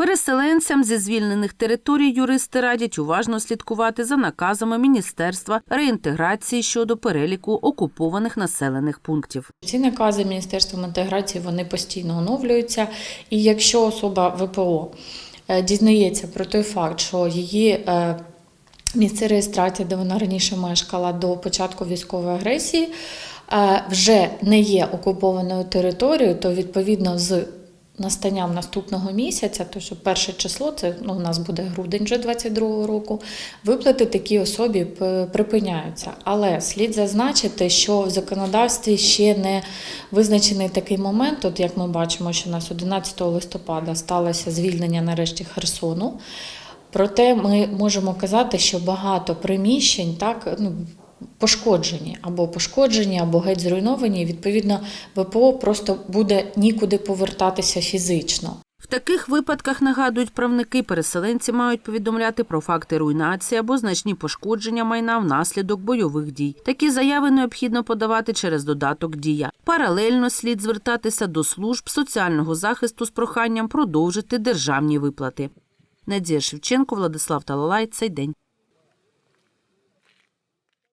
Переселенцям зі звільнених територій юристи радять уважно слідкувати за наказами Міністерства реінтеграції щодо переліку окупованих населених пунктів. Ці накази Міністерством інтеграції вони постійно оновлюються. І якщо особа ВПО е, дізнається про той факт, що її е, місце реєстрації, де вона раніше мешкала до початку військової агресії, е, вже не є окупованою територією, то відповідно з настанням наступного місяця, то що перше число, це ну, у нас буде грудень вже 22-го року, виплати такій особі припиняються. Але слід зазначити, що в законодавстві ще не визначений такий момент, от як ми бачимо, що у нас 11 листопада сталося звільнення нарешті Херсону. Проте ми можемо казати, що багато приміщень так ну. Пошкоджені або пошкоджені, або геть зруйновані. Відповідно, ВПО просто буде нікуди повертатися фізично. В таких випадках нагадують правники, переселенці мають повідомляти про факти руйнації або значні пошкодження майна внаслідок бойових дій. Такі заяви необхідно подавати через додаток Дія. Паралельно слід звертатися до служб соціального захисту з проханням продовжити державні виплати. Надія Шевченко, Владислав Талалай. Цей день.